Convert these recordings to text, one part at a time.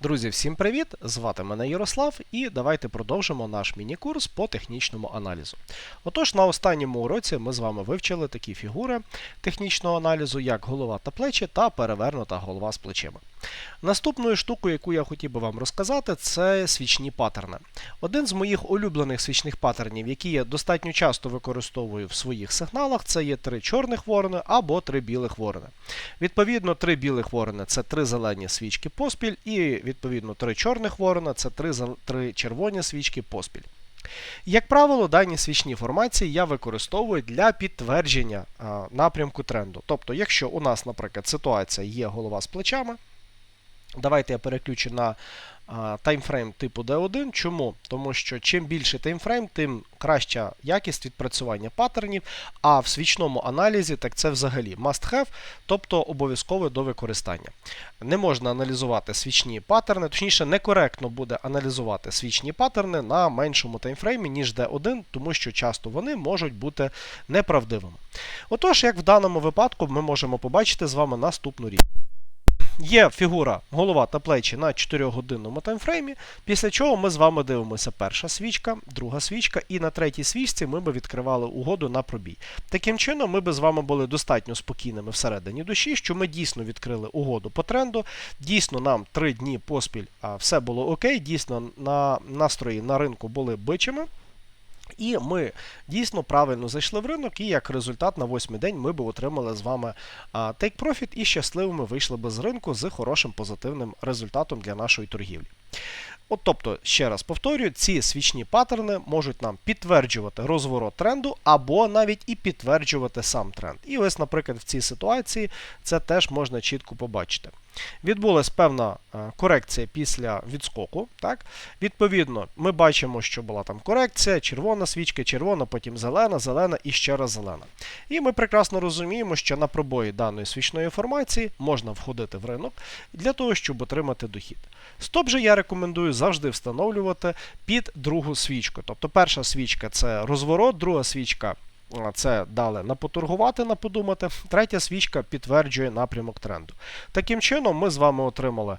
Друзі, всім привіт! Звати мене Ярослав, і давайте продовжимо наш міні-курс по технічному аналізу. Отож, на останньому уроці ми з вами вивчили такі фігури технічного аналізу, як голова та плечі та перевернута голова з плечима. Наступною штукою, яку я хотів би вам розказати, це свічні паттерни. Один з моїх улюблених свічних паттернів, які я достатньо часто використовую в своїх сигналах, це є три чорних ворони або три білих ворони. Відповідно, три білих ворони це три зелені свічки поспіль, і відповідно три чорних ворона це три, три червоні свічки поспіль. Як правило, дані свічні формації я використовую для підтвердження напрямку тренду. Тобто, якщо у нас, наприклад, ситуація є голова з плечами, Давайте я переключу на а, таймфрейм типу D1. Чому? Тому що чим більше таймфрейм, тим краща якість відпрацювання паттернів. А в свічному аналізі так це взагалі must have, тобто обов'язково до використання. Не можна аналізувати свічні паттерни, точніше, некоректно буде аналізувати свічні паттерни на меншому таймфреймі, ніж D1, тому що часто вони можуть бути неправдивими. Отож, як в даному випадку, ми можемо побачити з вами наступну річ. Є фігура голова та плечі на 4-годинному таймфреймі, після чого ми з вами дивимося перша свічка, друга свічка, і на третій свічці ми би відкривали угоду на пробій. Таким чином, ми би з вами були достатньо спокійними всередині душі, що ми дійсно відкрили угоду по тренду. Дійсно, нам 3 дні поспіль все було окей, дійсно на настрої на ринку були бичими. І ми дійсно правильно зайшли в ринок, і як результат на восьмий день ми б отримали з вами take profit і щасливими вийшли би з ринку з хорошим позитивним результатом для нашої торгівлі. От, тобто, ще раз повторюю, ці свічні паттерни можуть нам підтверджувати розворот тренду або навіть і підтверджувати сам тренд. І ось, наприклад, в цій ситуації це теж можна чітко побачити. Відбулася певна е, корекція після відскоку. Так? Відповідно, ми бачимо, що була там корекція, червона свічка, червона, потім зелена, зелена і ще раз зелена. І ми прекрасно розуміємо, що на пробої даної свічної формації можна входити в ринок для того, щоб отримати дохід. Стоп же я рекомендую завжди встановлювати під другу свічку. Тобто перша свічка це розворот, друга свічка це дали на поторгувати, на подумати. Третя свічка підтверджує напрямок тренду. Таким чином, ми з вами отримали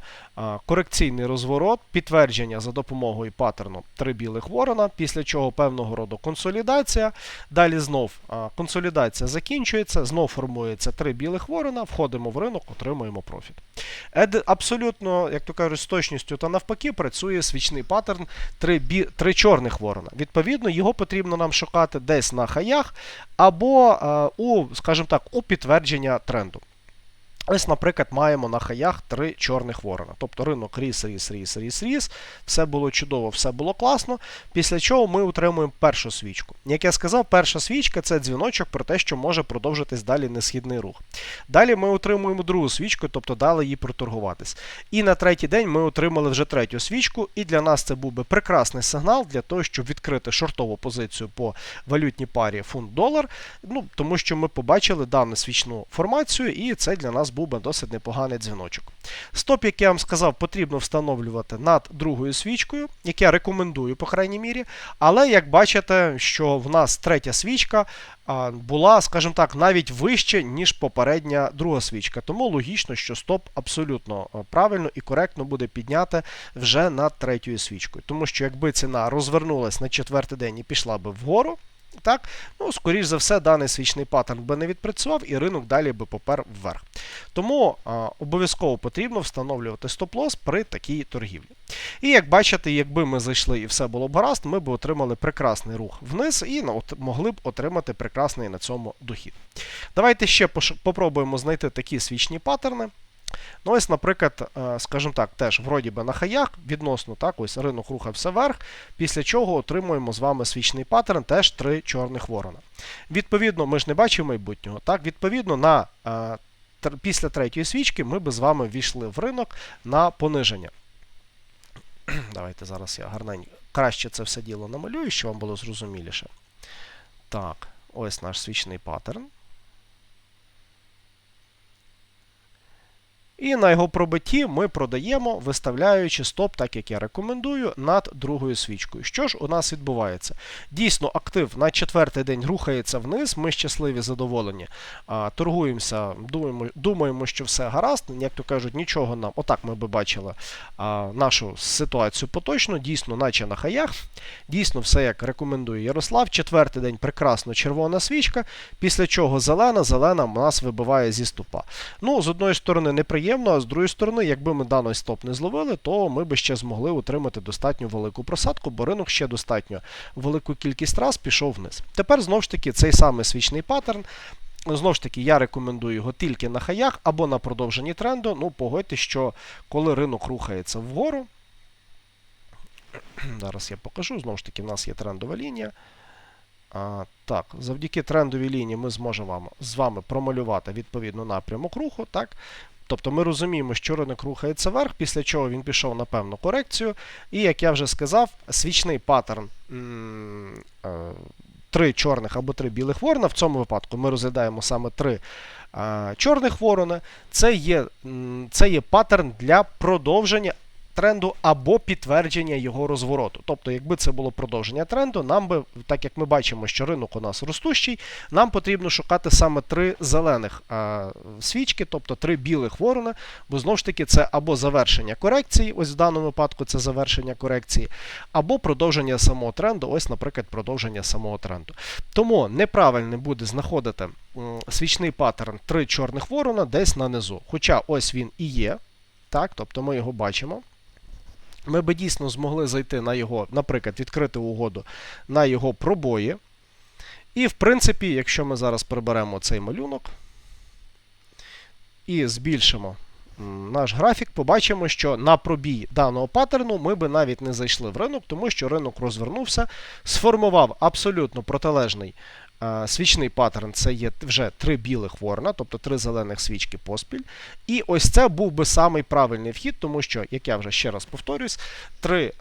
корекційний розворот, підтвердження за допомогою паттерну три білих ворона, після чого певного роду консолідація. Далі знов консолідація закінчується, знов формується три білих ворона, входимо в ринок, отримуємо профіт. Ед, абсолютно, як то кажуть, з точністю та навпаки, працює свічний паттерн три, бі, три чорних ворона. Відповідно, його потрібно нам шукати десь на хаях або е, у, скажімо так, у підтвердження тренду. Ось, наприклад, маємо на хаях три чорних ворона. Тобто ринок ріс, ріс, ріс, ріс, ріс. Все було чудово, все було класно. Після чого ми отримуємо першу свічку. Як я сказав, перша свічка це дзвіночок про те, що може продовжитись далі несхідний рух. Далі ми отримуємо другу свічку, тобто дали їй проторгуватись. І на третій день ми отримали вже третю свічку, і для нас це був би прекрасний сигнал для того, щоб відкрити шортову позицію по валютній парі фунт-долар. Ну, тому що ми побачили дану свічну формацію, і це для нас був би досить непоганий дзвіночок. Стоп, як я вам сказав, потрібно встановлювати над другою свічкою, як я рекомендую, по крайній мірі. Але як бачите, що в нас третя свічка була, скажімо так, навіть вище, ніж попередня друга свічка. Тому логічно, що стоп абсолютно правильно і коректно буде підняти вже над третьою свічкою. Тому що якби ціна розвернулась на четвертий день і пішла би вгору. Так, ну, скоріш за все, даний свічний паттерн би не відпрацював і ринок далі би попер вверх. Тому обов'язково потрібно встановлювати стоп-лосс при такій торгівлі. І як бачите, якби ми зайшли і все було б гаразд, ми б отримали прекрасний рух вниз і ну, могли б отримати прекрасний на цьому дохід. Давайте ще попробуємо знайти такі свічні паттерни. Ну, ось, наприклад, е, скажімо так, теж вроді би на хаях, відносно так, ось ринок рухався вверх, після чого отримуємо з вами свічний паттерн, теж три чорних ворона. Відповідно, ми ж не бачимо майбутнього. Так, відповідно, на, е, після третьої свічки ми би з вами війшли в ринок на пониження. Давайте зараз я гарненько краще це все діло намалюю, щоб вам було зрозуміліше. Так, ось наш свічний паттерн. І на його пробитті ми продаємо, виставляючи стоп, так як я рекомендую, над другою свічкою. Що ж у нас відбувається? Дійсно, актив на четвертий день рухається вниз, ми щасливі, задоволені, торгуємося, думаємо, думаємо, що все гаразд, як то кажуть, нічого нам. Отак ми би бачили нашу ситуацію поточно, дійсно, наче на хаях. Дійсно, все як рекомендує Ярослав. Четвертий день прекрасно червона свічка, після чого зелена, зелена нас вибиває зі ступа. Ну, з одної сторони, неприємно приємно, а з другої сторони, якби ми даний стоп не зловили, то ми би ще змогли отримати достатньо велику просадку, бо ринок ще достатньо велику кількість раз пішов вниз. Тепер знову ж таки цей самий свічний паттерн. Знову ж таки, я рекомендую його тільки на хаях або на продовженні тренду. Ну, погодьте, що коли ринок рухається вгору. Зараз я покажу. Знову ж таки, в нас є трендова лінія. А, Так, завдяки трендовій лінії ми зможемо вам, з вами промалювати відповідно напрямок руху. так. Тобто ми розуміємо, що ринок рухається вверх, після чого він пішов на певну корекцію. І, як я вже сказав, свічний паттерн е, три чорних або три білих ворона. В цьому випадку ми розглядаємо саме три чорних ворона. Це є, Це є паттерн для продовження тренду або підтвердження його розвороту. Тобто, якби це було продовження тренду, нам би, так як ми бачимо, що ринок у нас ростущий, нам потрібно шукати саме три зелених а, свічки, тобто три білих ворона, бо знову ж таки це або завершення корекції, ось в даному випадку це завершення корекції, або продовження самого тренду, ось, наприклад, продовження самого тренду. Тому неправильно буде знаходити свічний паттерн три чорних ворона десь на низу. Хоча ось він і є. Так, тобто ми його бачимо ми би дійсно змогли зайти на його, наприклад, відкрити угоду на його пробої. І, в принципі, якщо ми зараз приберемо цей малюнок і збільшимо наш графік, побачимо, що на пробій даного паттерну ми би навіть не зайшли в ринок, тому що ринок розвернувся, сформував абсолютно протилежний свічний паттерн це є вже три білих ворона, тобто три зелених свічки поспіль. І ось це був би самий правильний вхід, тому що, як я вже ще раз повторюсь, три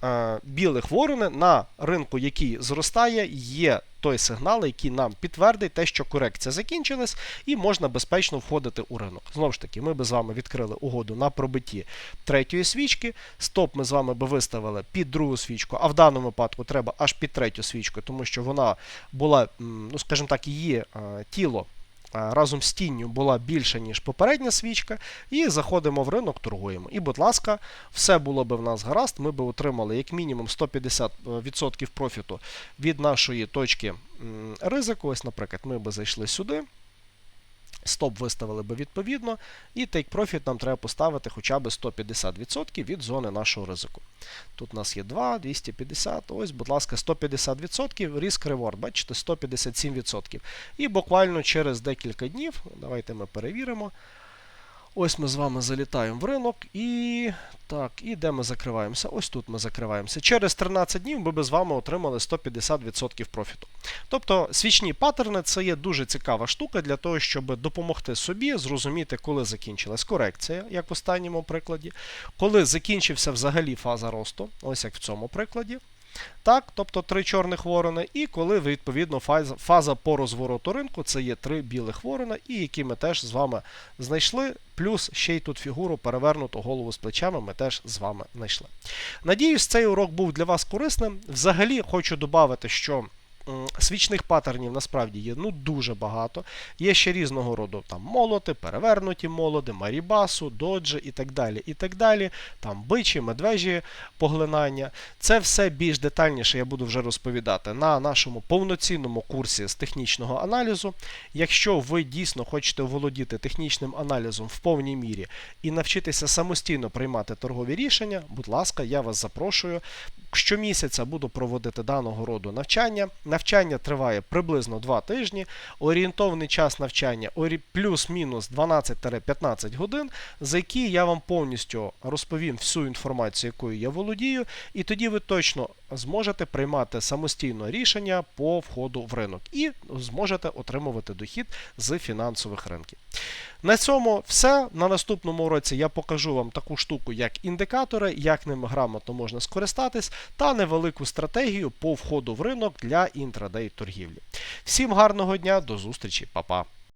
білих ворони на ринку, який зростає, є той сигнал, який нам підтвердить те, що корекція закінчилась, і можна безпечно входити у ринок. Знову ж таки, ми би з вами відкрили угоду на пробитті третьої свічки. Стоп ми з вами би виставили під другу свічку, а в даному випадку треба аж під третю свічку, тому що вона була, ну скажімо так, її тіло разом з тінню була більша, ніж попередня свічка, і заходимо в ринок, торгуємо. І, будь ласка, все було би в нас гаразд, ми б отримали як мінімум 150% профіту від нашої точки ризику. Ось, наприклад, ми б зайшли сюди. Стоп виставили би відповідно, і take profit нам треба поставити хоча б 150% від зони нашого ризику. Тут у нас є 2, 250, ось, будь ласка, 150%, риск reward, бачите, 157%. І буквально через декілька днів, давайте ми перевіримо. Ось ми з вами залітаємо в ринок і так, і де ми закриваємося? Ось тут ми закриваємося. Через 13 днів ми би з вами отримали 150% профіту. Тобто свічні паттерни це є дуже цікава штука для того, щоб допомогти собі зрозуміти, коли закінчилась корекція, як в останньому прикладі, коли закінчився взагалі фаза росту, ось як в цьому прикладі. Так, тобто три чорних ворона, і коли відповідно фаза, фаза по розвороту ринку це є три білих ворона, і які ми теж з вами знайшли. Плюс ще й тут фігуру перевернуту голову з плечами ми теж з вами знайшли. Надіюсь, цей урок був для вас корисним. Взагалі, хочу додати, що. Свічних паттернів насправді є ну дуже багато. Є ще різного роду там молоти, перевернуті молоди, марібасу, доджі і так далі. і так далі. Там бичі, медвежі поглинання. Це все більш детальніше я буду вже розповідати на нашому повноцінному курсі з технічного аналізу. Якщо ви дійсно хочете володіти технічним аналізом в повній мірі і навчитися самостійно приймати торгові рішення, будь ласка, я вас запрошую. Щомісяця буду проводити даного роду навчання. Навчання триває приблизно 2 тижні. Орієнтовний час навчання плюс-мінус 12-15 годин, за які я вам повністю розповім всю інформацію, якою я володію, і тоді ви точно зможете приймати самостійно рішення по входу в ринок і зможете отримувати дохід з фінансових ринків. На цьому все. На наступному уроці я покажу вам таку штуку, як індикатори, як ними грамотно можна скористатись, та невелику стратегію по входу в ринок для інтрадей торгівлі. Всім гарного дня, до зустрічі, па-па!